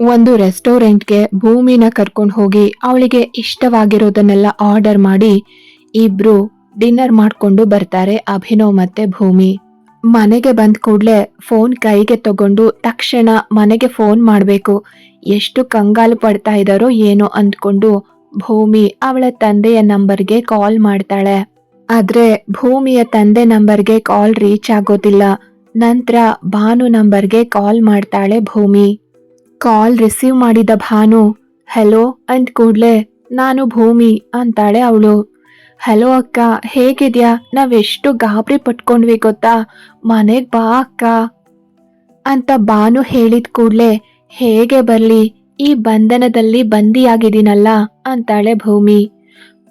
ಒಂದು ರೆಸ್ಟೋರೆಂಟ್ಗೆ ಭೂಮಿನ ಕರ್ಕೊಂಡು ಹೋಗಿ ಅವಳಿಗೆ ಇಷ್ಟವಾಗಿರೋದನ್ನೆಲ್ಲ ಆರ್ಡರ್ ಮಾಡಿ ಇಬ್ರು ಡಿನ್ನರ್ ಮಾಡಿಕೊಂಡು ಬರ್ತಾರೆ ಅಭಿನವ್ ಮತ್ತೆ ಭೂಮಿ. ಮನೆಗೆ ಬಂದ ಕೂಡಲೇ ಫೋನ್ ಕೈಗೆ ತಗೊಂಡು ತಕ್ಷಣ ಮನೆಗೆ ಫೋನ್ ಮಾಡಬೇಕು. ಎಷ್ಟು ಕಂಗಾಲು ಪಡ್ತಾ ಇದ್ದಾರೋ ಏನೋ ಅಂದ್ಕೊಂಡು ಭೂಮಿ ಅವಳ ತಂದೆಯ ನಂಬರ್ಗೆ ಕಾಲ್ ಮಾಡ್ತಾಳೆ. ಆದ್ರೆ ಭೂಮಿಯ ತಂದೆ ನಂಬರ್ಗೆ ಕಾಲ್ ರೀಚ್ ಆಗೋದಿಲ್ಲ. ನಂತರ ಭಾನು ನಂಬರ್ಗೆ ಕಾಲ್ ಮಾಡ್ತಾಳೆ ಭೂಮಿ. ಕಾಲ್ ರಿಸೀವ್ ಮಾಡಿದ ಭಾನು ಹೆಲೋ ಅಂತ ಕೂಡ್ಲೆ, ನಾನು ಭೂಮಿ ಅಂತಾಳೆ ಅವಳು. ಹಲೋ ಅಕ್ಕ, ಹೇಗಿದ್ಯಾ? ನಾವೆಷ್ಟು ಗಾಬರಿ ಪಟ್ಕೊಂಡ್ವಿ ಗೊತ್ತಾ? ಮನೆಗೆ ಬಾ ಅಕ್ಕ ಅಂತ ಬಾನು ಹೇಳಿದ ಕೂಡ್ಲೆ, ಹೇಗೆ ಬರಲಿ? ಈ ಬಂಧನದಲ್ಲಿ ಬಂದಿಯಾಗಿದ್ದೀನಲ್ಲ ಅಂತಾಳೆ ಭೂಮಿ.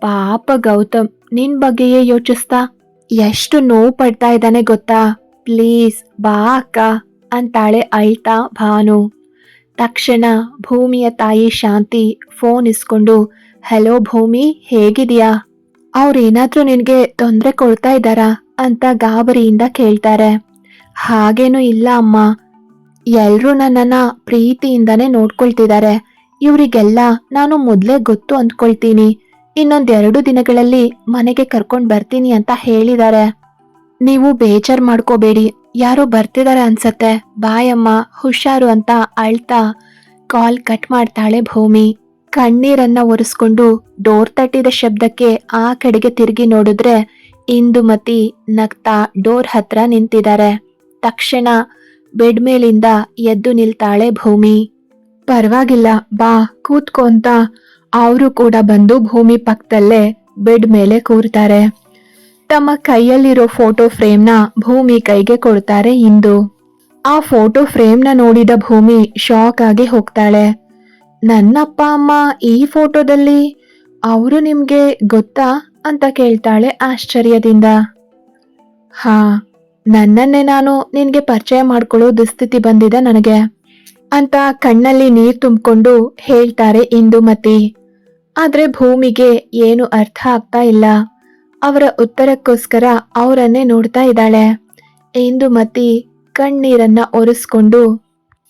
ಪಾಪ ಗೌತಮ್, ನಿನ್ ಬಗ್ಗೆಯೇ ಯೋಚಿಸ್ತಾ? ಎಷ್ಟು ನೋವು ಪಡ್ತಾ ಇದ್ದಾನೆ ಗೊತ್ತಾ? ಪ್ಲೀಸ್ ಬಾ ಅಕ್ಕ ಅಂತಾಳೆ ಅಳ್ತಾ ಭಾನು. ತಕ್ಷಣ ಭೂಮಿಯ ತಾಯಿ ಶಾಂತಿ ಫೋನ್ ಇಸ್ಕೊಂಡು ಹಲೋ ಭೂಮಿ ಹೇಗಿದೆಯಾ ಅವ್ರೇನಾದ್ರೂ ನಿನಗೆ ತೊಂದರೆ ಕೊಡ್ತಾ ಇದ್ದಾರಾ? ಅಂತ ಗಾಬರಿಯಿಂದ ಕೇಳ್ತಾರೆ. ಹಾಗೇನೂ ಇಲ್ಲ ಅಮ್ಮ. ಎಲ್ಲರೂ ನನ್ನನ್ನ ಪ್ರೀತಿಯಿಂದನೇ ನೋಡ್ಕೊಳ್ತಿದ್ದಾರೆ. ಇವರಿಗೆಲ್ಲ ನಾನು ಮೊದಲೇ ಗೊತ್ತು ಅಂದ್ಕೊಳ್ತೀನಿ. ಇನ್ನೊಂದೆರಡು ದಿನಗಳಲ್ಲಿ ಮನೆಗೆ ಕರ್ಕೊಂಡು ಬರ್ತೀನಿ ಅಂತ ಹೇಳಿದ್ದಾರೆ. ನೀವು ಬೇಜಾರ್ ಮಾಡ್ಕೋಬೇಡಿ. ಯಾರೋ ಬರ್ತಿದ್ದಾರೆ ಅನ್ಸತ್ತೆ. ಬಾಯಮ್ಮ, ಹುಷಾರು ಅಂತ ಅಳ್ತಾ ಕಾಲ್ ಕಟ್ ಮಾಡ್ತಾಳೆ ಭೂಮಿ. ಕಣ್ಣೀರನ್ನ ಒರೆಸ್ಕೊಂಡು ಡೋರ್ ತಟ್ಟಿದ ಶಬ್ದಕ್ಕೆ ಆ ಕಡೆಗೆ ತಿರುಗಿ ನೋಡಿದ್ರೆ ಇಂದುಮತಿ ನಗ್ತಾ ಡೋರ್ ಹತ್ರ ನಿಂತಿದ್ದಾರೆ. ತಕ್ಷಣ ಬೆಡ್ ಮೇಲಿಂದ ಎದ್ದು ನಿಲ್ತಾಳೆ ಭೂಮಿ. ಪರವಾಗಿಲ್ಲ, ಬಾ ಕೂತ್ಕೊಂತ ಅವರು ಕೂಡ ಬಂದು ಭೂಮಿ ಪಕ್ಕದಲ್ಲೇ ಬೆಡ್ ಮೇಲೆ ಕೂರ್ತಾರೆ. ತಮ್ಮ ಕೈಯಲ್ಲಿರೋ ಫೋಟೋ ಫ್ರೇಮ್ನ ಭೂಮಿ ಕೈಗೆ ಕೊಡ್ತಾರೆ ಇಂದು. ಆ ಫೋಟೋ ಫ್ರೇಮ್ನ ನೋಡಿದ ಭೂಮಿ ಶಾಕ್ ಆಗಿ ಹೋಗ್ತಾಳೆ. ನನ್ನಪ್ಪ ಅಮ್ಮ ಈ ಫೋಟೋದಲ್ಲಿ ಅವರು ನಿಮಗೆ ಗೊತ್ತಾ? ಅಂತ ಕೇಳ್ತಾಳೆ ಆಶ್ಚರ್ಯದಿಂದ. ಹಾ, ನನ್ನನ್ನೇ ನಾನು ನಿನಗೆ ಪರಿಚಯ ಮಾಡ್ಕೊಳ್ಳೋ ದುಸ್ಥಿತಿ ಬಂದಿದೆ ನನಗೆ ಅಂತ ಕಣ್ಣಲ್ಲಿ ನೀರು ತುಂಬಿಕೊಂಡು ಹೇಳ್ತಾರೆ ಇಂದುಮತಿ. ಆದ್ರೆ ಭೂಮಿಗೆ ಏನು ಅರ್ಥ ಆಗ್ತಾ ಇಲ್ಲ. ಅವರ ಉತ್ತರಕ್ಕೋಸ್ಕರ ಅವರನ್ನೇ ನೋಡ್ತಾ ಇದ್ದಾಳೆ. ಇಂದುಮತಿ ಕಣ್ಣೀರನ್ನ ಒರೆಸ್ಕೊಂಡು,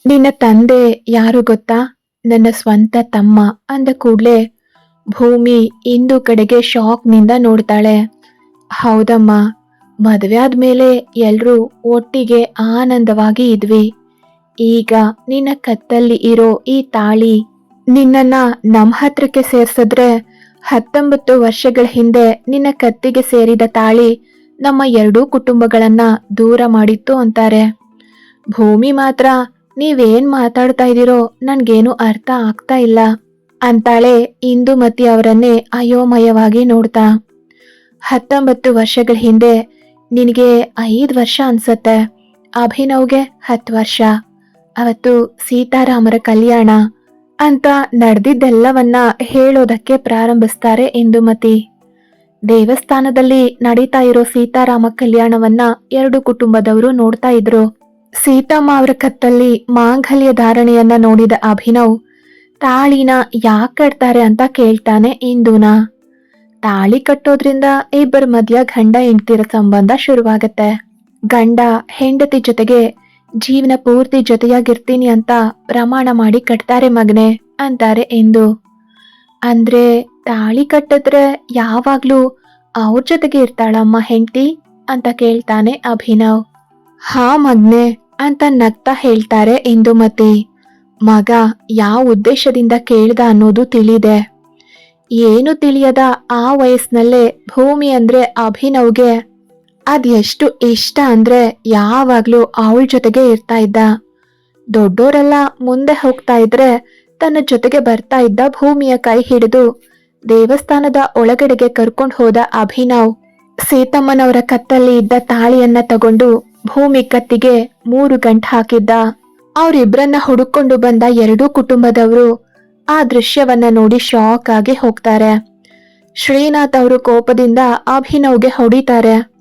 ನಿನ್ನ ತಂದೆ ಯಾರು ಗೊತ್ತಾ? ನನ್ನ ಸ್ವಂತ ತಮ್ಮ ಅಂದ ಕೂಡ್ಲೆ ಭೂಮಿ ಇಂದು ಕಡೆಗೆ ಶಾಕ್ನಿಂದ ನೋಡ್ತಾಳೆ. ಹೌದಮ್ಮ, ಮದುವೆ ಆದ್ಮೇಲೆ ಎಲ್ರೂ ಒಟ್ಟಿಗೆ ಆನಂದವಾಗಿ ಇದ್ವಿ. ಈಗ ನಿನ್ನ ಕತ್ತಲ್ಲಿ ಇರೋ ಈ ತಾಳಿ ನಿನ್ನನ್ನ ನಮ್ಮ ಹತ್ರಕ್ಕೆ ಸೇರ್ಸಿದ್ರೆ ಹತ್ತೊಂಬತ್ತು ವರ್ಷಗಳ ಹಿಂದೆ ನಿನ್ನ ಕತ್ತಿಗೆ ಸೇರಿದ ತಾಳಿ ನಮ್ಮ ಎರಡೂ ಕುಟುಂಬಗಳನ್ನ ದೂರ ಮಾಡಿತ್ತು ಅಂತಾರೆ. ಭೂಮಿ ಮಾತ್ರ ನೀವೇನ್ ಮಾತಾಡ್ತಾ ಇದ್ದೀರೋ ನನ್ಗೇನು ಅರ್ಥ ಆಗ್ತಾ ಇಲ್ಲ ಅಂತಾಳೆ ಇಂದುಮತಿ ಅವರನ್ನೇ ಅಯೋಮಯವಾಗಿ ನೋಡ್ತಾ. ಹತ್ತೊಂಬತ್ತು ವರ್ಷಗಳ ಹಿಂದೆ ನಿನಗೆ ಐದು ವರ್ಷ ಅನ್ಸತ್ತೆ. ಅಭಿನವ್ಗೆ ಹತ್ತು ವರ್ಷ. ಅವತ್ತು ಸೀತಾರಾಮರ ಕಲ್ಯಾಣ. ಅಂತ ನಡೆದಿದ್ದೆಲ್ಲವನ್ನ ಹೇಳೋದಕ್ಕೆ ಪ್ರಾರಂಭಿಸ್ತಾರೆ ಇಂದುಮತಿ. ದೇವಸ್ಥಾನದಲ್ಲಿ ನಡೀತಾ ಇರೋ ಸೀತಾರಾಮ ಕಲ್ಯಾಣವನ್ನ ಎರಡು ಕುಟುಂಬದವರು ನೋಡ್ತಾ ಇದ್ರು. ಸೀತಮ್ಮ ಅವರ ಕತ್ತಲ್ಲಿ ಮಾಂಗಲ್ಯ ಧಾರಣೆಯನ್ನ ನೋಡಿದ ಅಭಿನವ್, ತಾಳಿನ ಯಾಕೆ ಕಟ್ತಾರೆ ಅಂತ ಕೇಳ್ತಾನೆ ಇಂದುನ. ತಾಳಿ ಕಟ್ಟೋದ್ರಿಂದ ಇಬ್ಬರ ಮಧ್ಯ ಗಂಡ ಹೆಂಡತಿರ ಸಂಬಂಧ ಶುರುವಾಗತ್ತೆ. ಗಂಡ ಹೆಂಡತಿ ಜೊತೆಗೆ ಜೀವನ ಪೂರ್ತಿ ಜೊತೆಯಾಗಿರ್ತೀನಿ ಅಂತ ಪ್ರಮಾಣ ಮಾಡಿ ಕಟ್ತಾರೆ ಮಗನೆ, ಅಂತಾರೆ ಎಂದು. ಅಂದ್ರೆ ತಾಳಿ ಕಟ್ಟಿದ್ರೆ ಯಾವಾಗ್ಲೂ ಅವ್ರ ಜೊತೆಗೆ ಇರ್ತಾಳಮ್ಮ ಹೆಂಡತಿ ಅಂತ ಕೇಳ್ತಾನೆ ಅಭಿನವ್. ಹಾ ಮಗ್ನೆ, ಅಂತ ನಗ್ತಾ ಹೇಳ್ತಾರೆ ಇಂದುಮತಿ ಮಗ ಯಾವ ಉದ್ದೇಶದಿಂದ ಕೇಳ್ದ ಅನ್ನೋದು ತಿಳಿದೆ. ಏನು ತಿಳಿಯದ ಆ ವಯಸ್ಸಿನಲ್ಲೇ ಭೂಮಿ ಅಂದ್ರೆ ಅಭಿನವ್ಗೆ ಅದ್ ಎಷ್ಟು ಇಷ್ಟ ಅಂದ್ರೆ ಯಾವಾಗ್ಲೂ ಅವಳ ಜೊತೆಗೆ ಇರ್ತಾ ಇದ್ದ. ದೊಡ್ಡೋರೆಲ್ಲ ಮುಂದೆ ಹೋಗ್ತಾ ಇದ್ರೆ ತನ್ನ ಜೊತೆಗೆ ಬರ್ತಾ ಇದ್ದ ಭೂಮಿಯ ಕೈ ಹಿಡಿದು ದೇವಸ್ಥಾನದ ಒಳಗಡೆಗೆ ಕರ್ಕೊಂಡು ಹೋದ ಅಭಿನವ್. ಸೀತಮ್ಮನವರ ಕತ್ತಲ್ಲಿ ಇದ್ದ ತಾಳಿಯನ್ನ ತಗೊಂಡು ಭೂಮಿ ಕತ್ತಿಗೆ ಮೂರು ಗಂಟು ಹಾಕಿದ್ದ. ಅವರಿಬ್ಬರನ್ನ ಹುಡುಕೊಂಡು ಬಂದ ಎರಡೂ ಕುಟುಂಬದವರು ಆ ದೃಶ್ಯವನ್ನ ನೋಡಿ ಶಾಕ್ ಆಗಿ ಹೋಗ್ತಾರೆ. ಶ್ರೀನಾಥ್ ಅವರು ಕೋಪದಿಂದ ಅಭಿನವ್ಗೆ ಹೊಡಿತಾರೆ.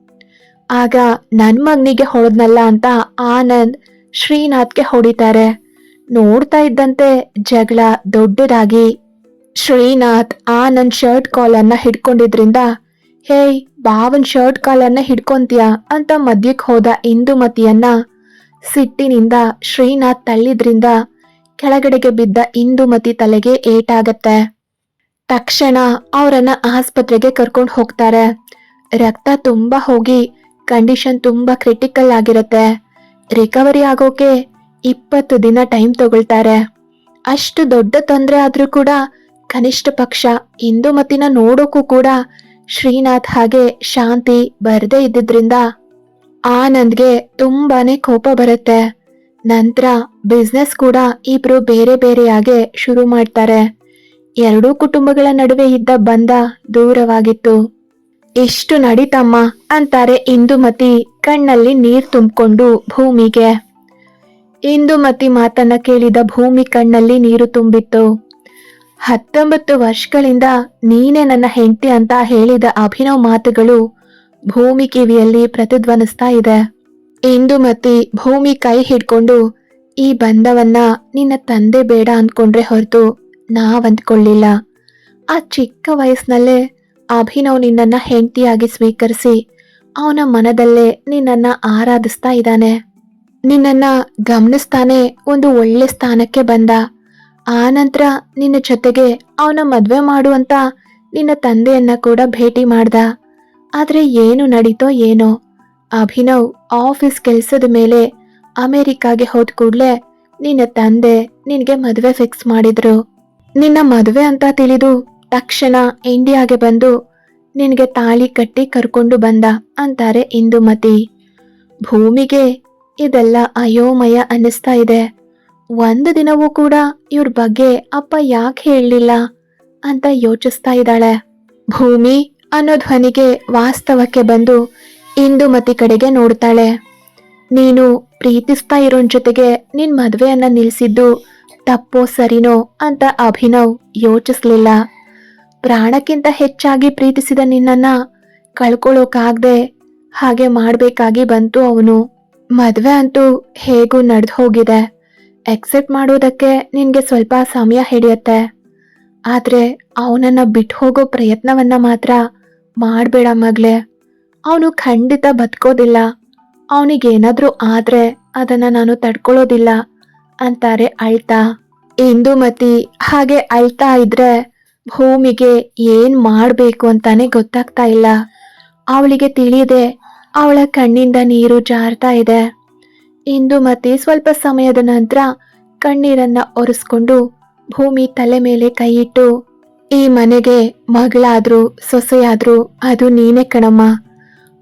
ಆಗ ನನ್ನ ಮಗನಿಗೆ ಹೊಡೆದ್ನಲ್ಲ ಅಂತ ಆನಂದ್ ಶ್ರೀನಾಥ್ಗೆ ಹೊಡಿತಾರೆ. ನೋಡ್ತಾ ಇದ್ದಂತೆ ಜಗಳ ದೊಡ್ಡದಾಗಿ. ಶ್ರೀನಾಥ್ ಆನಂದ್ ಶರ್ಟ್ ಕಾಲನ್ನ ಹಿಡ್ಕೊಂಡಿದ್ರಿಂದ, ಹೇಯ್ ಬಾವನ್ ಶರ್ಟ್ ಕಾಲನ್ನ ಹಿಡ್ಕೊಂತೀಯ? ಅಂತ ಮಧ್ಯಕ್ಕೆ ಹೋದ ಇಂದುಮತಿಯನ್ನ ಸಿಟ್ಟಿನಿಂದ ಶ್ರೀನಾಥ್ ತಳ್ಳಿದ್ರಿಂದ ಕೆಳಗಡೆಗೆ ಬಿದ್ದ ಇಂದುಮತಿ ತಲೆಗೆ ಏಟಾಗತ್ತೆ. ತಕ್ಷಣ ಅವರನ್ನ ಆಸ್ಪತ್ರೆಗೆ ಕರ್ಕೊಂಡು ಹೋಗ್ತಾರೆ. ರಕ್ತ ತುಂಬಾ ಹೋಗಿ ಕಂಡೀಷನ್ ತುಂಬಾ ಕ್ರಿಟಿಕಲ್ ಆಗಿರುತ್ತೆ. ರಿಕವರಿ ಆಗೋಕೆ ಇಪ್ಪತ್ತು ದಿನ ಟೈಮ್ ತಗೊಳ್ತಾರೆ. ಅಷ್ಟು ದೊಡ್ಡ ತೊಂದರೆ ಆದ್ರೂ ಕೂಡ ಕನಿಷ್ಠ ಪಕ್ಷ ಇಂದುಮತಿನ ನೋಡೋಕ್ಕೂ ಕೂಡ ಶ್ರೀನಾಥ್ ಹಾಗೆ ಶಾಂತಿ ಬರದೇ ಇದ್ದಿದ್ರಿಂದ ಆನಂದ್ಗೆ ತುಂಬಾನೇ ಕೋಪ ಬರುತ್ತೆ. ನಂತರ ಬಿಸ್ನೆಸ್ ಕೂಡ ಇಬ್ರು ಬೇರೆ ಬೇರೆಯಾಗೆ ಶುರು ಮಾಡ್ತಾರೆ. ಎರಡೂ ಕುಟುಂಬಗಳ ನಡುವೆ ಇದ್ದ ಬಂಧ ದೂರವಾಗಿತ್ತು. ಎಷ್ಟು ನಡೀತಮ್ಮ ಅಂತಾರೆ ಇಂದುಮತಿ ಕಣ್ಣಲ್ಲಿ ನೀರ್ ತುಂಬಿಕೊಂಡು ಭೂಮಿಗೆ. ಇಂದುಮತಿ ಮಾತನ್ನ ಕೇಳಿದ ಭೂಮಿ ಕಣ್ಣಲ್ಲಿ ನೀರು ತುಂಬಿತ್ತು. ಹತ್ತೊಂಬತ್ತು ವರ್ಷಗಳಿಂದ ನೀನೇ ನನ್ನ ಹೆಂಡತಿ ಅಂತ ಹೇಳಿದ ಅಭಿನವ್ ಮಾತುಗಳು ಭೂಮಿ ಕಿವಿಯಲ್ಲಿ ಪ್ರತಿಧ್ವನಿಸ್ತಾ ಇದೆ. ಇಂದುಮತಿ ಭೂಮಿ ಕೈ ಹಿಡ್ಕೊಂಡು, ಈ ಬಂಧವನ್ನ ನಿನ್ನ ತಂದೆ ಬೇಡ ಅಂದ್ಕೊಂಡ್ರೆ ಹೊರತು ನಾವಂದ್ಕೊಳ್ಳಿಲ್ಲ. ಆ ಚಿಕ್ಕ ವಯಸ್ಸಿನಲ್ಲೇ ಅಭಿನವ್ ನಿನ್ನನ್ನ ಹೆಂಡತಿಯಾಗಿ ಸ್ವೀಕರಿಸಿ ಅವನ ಮನದಲ್ಲೇ ನಿನ್ನನ್ನ ಆರಾಧಿಸ್ತಾ ಇದ್ದಾನೆ. ನಿನ್ನನ್ನ ಗಮನಿಸ್ತಾನೆ ಒಂದು ಒಳ್ಳೆ ಸ್ಥಾನಕ್ಕೆ ಬಂದ. ಆನಂತರ ನಿನ್ನ ಜೊತೆಗೆ ಅವನ ಮದ್ವೆ ಮಾಡುವಂತ ನಿನ್ನ ತಂದೆಯನ್ನ ಕೂಡ ಭೇಟಿ ಮಾಡ್ದ. ಆದ್ರೆ ಏನು ನಡೀತೋ ಏನೋ. ಅಭಿನವ್ ಆಫೀಸ್ ಕೆಲಸದ ಮೇಲೆ ಅಮೆರಿಕಾಗೆ ಹೋದ ಕೂಡಲೇ ನಿನ್ನ ತಂದೆ ನಿನಗೆ ಮದುವೆ ಫಿಕ್ಸ್ ಮಾಡಿದ್ರು. ನಿನ್ನ ಮದುವೆ ಅಂತ ತಿಳಿದು ತಕ್ಷಣ ಇಂಡಿಯಾಗೆ ಬಂದು, ನಿನಗೆ ತಾಳಿ ಕಟ್ಟಿ ಕರ್ಕೊಂಡು ಬಂದ, ಅಂತಾರೆ ಇಂದುಮತಿ. ಭೂಮಿಗೆ ಇದೆಲ್ಲ ಅಯೋಮಯ ಅನ್ನಿಸ್ತಾ ಇದೆ. ಒಂದು ದಿನವೂ ಕೂಡ ಇವ್ರ ಬಗ್ಗೆ ಅಪ್ಪ ಯಾಕೆ ಹೇಳಲಿಲ್ಲ ಅಂತ ಯೋಚಿಸ್ತಾ ಇದ್ದಾಳೆ. ಭೂಮಿ ಅನ್ನೋ ಧ್ವನಿಗೆ ವಾಸ್ತವಕ್ಕೆ ಬಂದು ಇಂದುಮತಿ ಕಡೆಗೆ ನೋಡ್ತಾಳೆ. ನೀನು ಪ್ರೀತಿಸ್ತಾ ಇರೋನ್ ಜೊತೆಗೆ ನಿನ್ ಮದ್ವೆಯನ್ನ ನಿಲ್ಲಿಸಿದ್ದು ತಪ್ಪೋ ಸರಿನೋ? ಅಂತ ಅಭಿನವ್ ಯೋಚಿಸ್ಲಿಲ್ಲ. ಪ್ರಾಣಕ್ಕಿಂತ ಹೆಚ್ಚಾಗಿ ಪ್ರೀತಿಸಿದ ನಿನ್ನನ್ನ ಕಳ್ಕೊಳ್ಳೋಕಾಗ್ದೆ ಹಾಗೆ ಮಾಡಬೇಕಾಗಿ ಬಂತು ಅವನು. ಮದುವೆ ಅಂತೂ ಹೇಗೂ ನಡೆದು ಹೋಗಿದೆ. ಎಕ್ಸೆಪ್ಟ್ ಮಾಡೋದಕ್ಕೆ ನಿನಗೆ ಸ್ವಲ್ಪ ಸಮಯ ಹಿಡಿಯತ್ತೆ. ಆದ್ರೆ ಅವನನ್ನ ಬಿಟ್ಟು ಹೋಗೋ ಪ್ರಯತ್ನವನ್ನ ಮಾತ್ರ ಮಾಡಬೇಡ ಮಗ್ಲೆ. ಅವನು ಖಂಡಿತ ಬದುಕೋದಿಲ್ಲ. ಅವನಿಗೇನಾದರೂ ಆದ್ರೆ ಅದನ್ನ ನಾನು ತಡ್ಕೊಳ್ಳೋದಿಲ್ಲ ಅಂತಾರೆ ಅಳ್ತಾ. ಇಂದುಮತಿ ಹಾಗೆ ಅಳ್ತಾ ಇದ್ರೆ ಭೂಮಿಗೆ ಏನ್ ಮಾಡಬೇಕು ಅಂತಾನೆ ಗೊತ್ತಾಗ್ತಾ ಇಲ್ಲ. ಅವಳಿಗೆ ತಿಳಿಯದೆ ಅವಳ ಕಣ್ಣಿಂದ ನೀರು ಜಾರ್ತಾ ಇದೆ. ಇಂದು ಮತ್ತೆ ಸ್ವಲ್ಪ ಸಮಯದ ನಂತರ ಕಣ್ಣೀರನ್ನ ಒರೆಸ್ಕೊಂಡು ಭೂಮಿ ತಲೆ ಮೇಲೆ ಕೈಯಿಟ್ಟು, ಈ ಮನೆಗೆ ಮಗಳಾದ್ರು, ಸೊಸೆಯಾದ್ರು ಅದು ನೀನೇ ಕಣಮ್ಮ.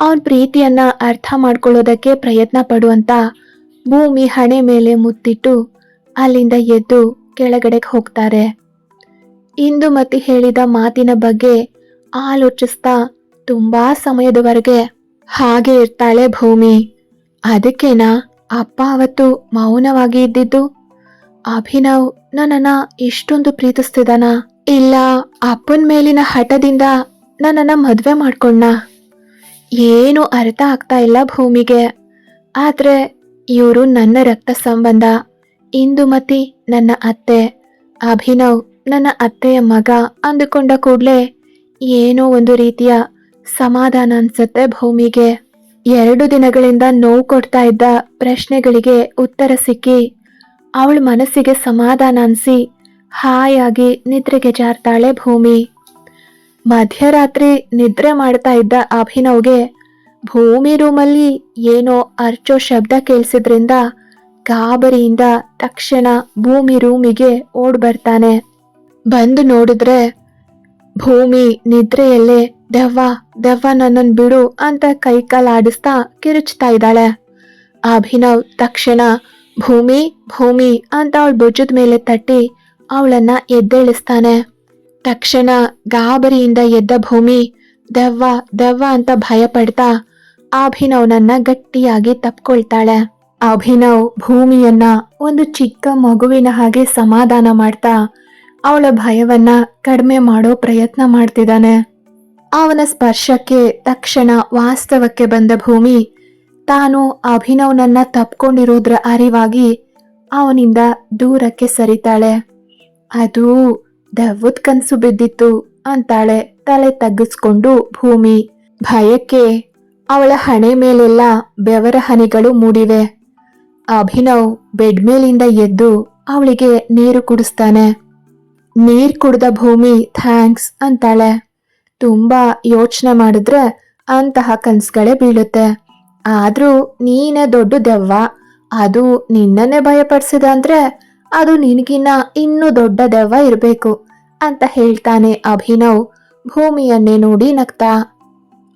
ಅವನ್ ಪ್ರೀತಿಯನ್ನ ಅರ್ಥ ಮಾಡ್ಕೊಳ್ಳೋದಕ್ಕೆ ಪ್ರಯತ್ನ ಪಡುವಂತ ಭೂಮಿ ಹಣೆ ಮೇಲೆ ಮುತ್ತಿಟ್ಟು ಅಲ್ಲಿಂದ ಎದ್ದು ಕೆಳಗಡೆಗೆ ಹೋಗ್ತಾರೆ. ಇಂದುಮತಿ ಹೇಳಿದ ಮಾತಿನ ಬಗ್ಗೆ ಆಲೋಚಿಸ್ತಾ ತುಂಬಾ ಸಮಯದವರೆಗೆ ಹಾಗೆ ಇರ್ತಾಳೆ ಭೂಮಿ. ಅದಕ್ಕೇನಾ ಅಪ್ಪ ಅವತ್ತು ಮೌನವಾಗಿ ಇದ್ದಿದ್ದು? ಅಭಿನವ್ ನನ್ನನ್ನ ಇಷ್ಟೊಂದು ಪ್ರೀತಿಸ್ತಿದಾನ? ಇಲ್ಲ, ಅಪ್ಪನ ಮೇಲಿನ ಹಠದಿಂದ ನನ್ನನ್ನ ಮದ್ವೆ ಮಾಡ್ಕೊಂಡ ಏನು ಅರ್ಥ ಆಗ್ತಾ ಇಲ್ಲ ಭೂಮಿಗೆ. ಆದ್ರೆ ಇವರು ನನ್ನ ರಕ್ತ ಸಂಬಂಧ ಇಂದುಮತಿ ನನ್ನ ಅತ್ತೆ, ಅಭಿನವ್ ನನ್ನ ಅತ್ತೆಯ ಮಗ ಅಂದುಕೊಂಡ ಕೂಡಲೇ ಏನೋ ಒಂದು ರೀತಿಯ ಸಮಾಧಾನ ಅನ್ಸತ್ತೆ ಭೂಮಿಗೆ. ಎರಡು ದಿನಗಳಿಂದ ನೋವು ಕೊಡ್ತಾ ಇದ್ದ ಪ್ರಶ್ನೆಗಳಿಗೆ ಉತ್ತರ ಸಿಕ್ಕಿ ಅವಳ ಮನಸ್ಸಿಗೆ ಸಮಾಧಾನ ಅನ್ಸಿ ಹಾಯಾಗಿ ನಿದ್ರೆಗೆ ಜಾರ್ತಾಳೆ ಭೂಮಿ. ಮಧ್ಯರಾತ್ರಿ ನಿದ್ರೆ ಮಾಡ್ತಾ ಇದ್ದ ಅಭಿನವ್ಗೆ ಭೂಮಿ ರೂಮಲ್ಲಿ ಏನೋ ಅರ್ಚೋ ಶಬ್ದ ಕೇಳಿಸಿದ್ರಿಂದ ಗಾಬರಿಯಿಂದ ತಕ್ಷಣ ಭೂಮಿ ರೂಮಿಗೆ ಓಡ್ ಬರ್ತಾನೆ ಬಂದು ನೋಡಿದ್ರೆ, ಭೂಮಿ, ನಿದ್ರೆಯಲ್ಲೇ, ದೆವ್ವ ದೆವ್ವ ನನ್ನನ್ ಬಿಡು ಅಂತ ಕೈಕಾಲ ಆಡಿಸ್ತಾ ಕಿರುಚ್ತಾ ಇದ್ದಾಳೆ. ಅಭಿನವ್ ತಕ್ಷಣ, ಭೂಮಿ ಭೂಮಿ ಅಂತ ಅವಳ ಭುಜದ ಮೇಲೆ ತಟ್ಟಿ ಅವಳನ್ನ ಎದ್ದೇಳಿಸ್ತಾನೆ. ತಕ್ಷಣ ಗಾಬರಿಯಿಂದ ಎದ್ದ ಭೂಮಿ, ದೆವ್ವ ದೆವ್ವ ಅಂತ ಭಯ ಪಡ್ತಾ ಅಭಿನವ್ನನ್ನ ಗಟ್ಟಿಯಾಗಿ ತಪ್ಕೊಳ್ತಾಳೆ. ಅಭಿನವ್ ಭೂಮಿಯನ್ನ ಒಂದು ಚಿಕ್ಕ ಮಗುವಿನ ಹಾಗೆ ಸಮಾಧಾನ ಮಾಡ್ತಾ ಅವಳ ಭಯವನ್ನ ಕಡಿಮೆ ಮಾಡೋ ಪ್ರಯತ್ನ ಮಾಡ್ತಿದ್ದಾನೆ. ಅವನ ಸ್ಪರ್ಶಕ್ಕೆ ತಕ್ಷಣ ವಾಸ್ತವಕ್ಕೆ ಬಂದ ಭೂಮಿ ತಾನು ಅಭಿನವ್ನನ್ನ ತಪ್ಕೊಂಡಿರೋದ್ರ ಅರಿವಾಗಿ ಅವನಿಂದ ದೂರಕ್ಕೆ ಸರಿತಾಳೆ. ಅದು ದೆವ್ವದ ಕನಸು ಬಿದ್ದಿತ್ತು ಅಂತಾಳೆ ತಲೆ ತಗ್ಗಿಸ್ಕೊಂಡು ಭೂಮಿ. ಭಯಕ್ಕೆ ಅವಳ ಹಣೆ ಮೇಲೆಲ್ಲ ಬೆವರ ಹನಿಗಳು ಮೂಡಿವೆ. ಅಭಿನವ್ ಬೆಡ್ ಮೇಲಿಂದ ಎದ್ದು ಅವಳಿಗೆ ನೀರು ಕುಡಿಸ್ತಾನೆ. ನೀರ್ ಕುಡ್ದ ಭೂಮಿ ಥ್ಯಾಂಕ್ಸ್ ಅಂತಾಳೆ. ತುಂಬಾ ಯೋಚನೆ ಮಾಡಿದ್ರೆ ಅಂತಹ ಕನ್ಸುಗಳೇ ಬೀಳುತ್ತೆ. ಆದ್ರೂ ನೀನೇ ದೊಡ್ಡ ದೆವ್ವ, ಅದು ನಿನ್ನನ್ನೇ ಭಯಪಡಿಸಿದೆ ಅಂದ್ರೆ ಅದು ನಿನಗಿನ್ನ ಇನ್ನೂ ದೊಡ್ಡ ದೆವ್ವ ಇರಬೇಕು ಅಂತ ಹೇಳ್ತಾನೆ ಅಭಿನವ್, ಭೂಮಿಯನ್ನೇ ನೋಡಿ ನಗ್ತಾ.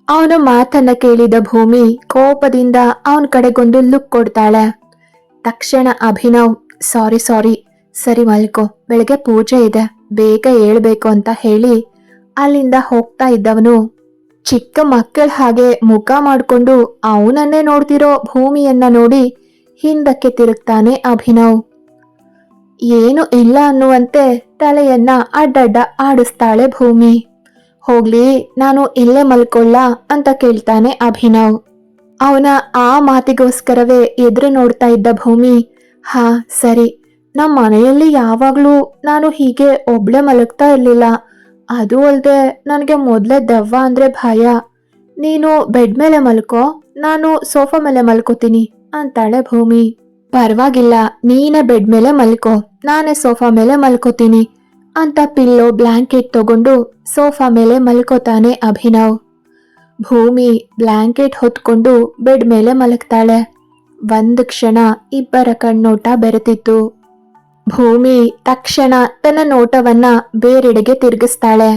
ಅವನ ಮಾತನ್ನ ಕೇಳಿದ ಭೂಮಿ ಕೋಪದಿಂದ ಅವನ ಕಡೆಗೊಂದು ಲುಕ್ ಕೊಡ್ತಾಳೆ. ತಕ್ಷಣ ಅಭಿನವ್, ಸಾರಿ ಸಾರಿ ಸರಿ ಮಲ್ಕೋ, ಬೆಳಗ್ಗೆ ಪೂಜೆ ಇದೆ, ಬೇಗ ಹೇಳ್ಬೇಕು ಅಂತ ಹೇಳಿ ಅಲ್ಲಿಂದ ಹೋಗ್ತಾ ಇದ್ದವನು. ಚಿಕ್ಕ ಮಕ್ಕಳ ಹಾಗೆ ಮುಖ ಮಾಡಿಕೊಂಡು ಅವನನ್ನೇ ನೋಡ್ತಿರೋ ಭೂಮಿಯನ್ನ ನೋಡಿ ಹಿಂದಕ್ಕೆ ತಿರುಗ್ತಾನೆ ಅಭಿನವ್. ಏನು ಇಲ್ಲ ಅನ್ನುವಂತೆ ತಲೆಯನ್ನ ಅಡ್ಡಡ್ಡ ಆಡಿಸ್ತಾಳೆ ಭೂಮಿ. ಹೋಗ್ಲಿ, ನಾನು ಇಲ್ಲೇ ಮಲ್ಕೊಳ್ಳ ಅಂತ ಕೇಳ್ತಾನೆ ಅಭಿನವ್. ಅವನ ಆ ಮಾತಿಗೋಸ್ಕರವೇ ಎದುರು ನೋಡ್ತಾ ಇದ್ದ ಭೂಮಿ, ಹಾ, ಸರಿ ನಮ್ಮ ಮನೆಯಲ್ಲಿ ಯಾವಾಗಲೂ ನಾನು ಹೀಗೆ ಒಬ್ಳೆ ಮಲಗ್ತಾ ಇರ್ಲಿಲ್ಲ. ಅದು ಅಲ್ಲದೆ ನನಗೆ ಮೊದಲೇ ದೆವ್ವ ಅಂದ್ರೆ ಭಯ. ನೀನು ಬೆಡ್ ಮೇಲೆ ಮಲ್ಕೋ, ನಾನು ಸೋಫಾ ಮೇಲೆ ಮಲ್ಕೋತೀನಿ ಅಂತಾಳೆ ಭೂಮಿ. ಪರವಾಗಿಲ್ಲ, ನೀನೇ ಬೆಡ್ ಮೇಲೆ ಮಲ್ಕೋ, ನಾನೇ ಸೋಫಾ ಮೇಲೆ ಮಲ್ಕೋತೀನಿ ಅಂತ ಪಿಲ್ಲೋ ಬ್ಲ್ಯಾಂಕೆಟ್ ತಗೊಂಡು ಸೋಫಾ ಮೇಲೆ ಮಲ್ಕೋತಾನೆ ಅಭಿನವ್. ಭೂಮಿ ಬ್ಲ್ಯಾಂಕೆಟ್ ಹೊತ್ಕೊಂಡು ಬೆಡ್ ಮೇಲೆ ಮಲಗ್ತಾಳೆ. ಒಂದು ಕ್ಷಣ ಇಬ್ಬರ ಕಣ್ಣೋಟ ಬೆರೆತಿತ್ತು. ಭೂಮಿ ತಕ್ಷಣ ತನ್ನ ನೋಟವನ್ನ ಬೇರೆಡೆಗೆ ತಿರುಗಿಸ್ತಾಳೆ.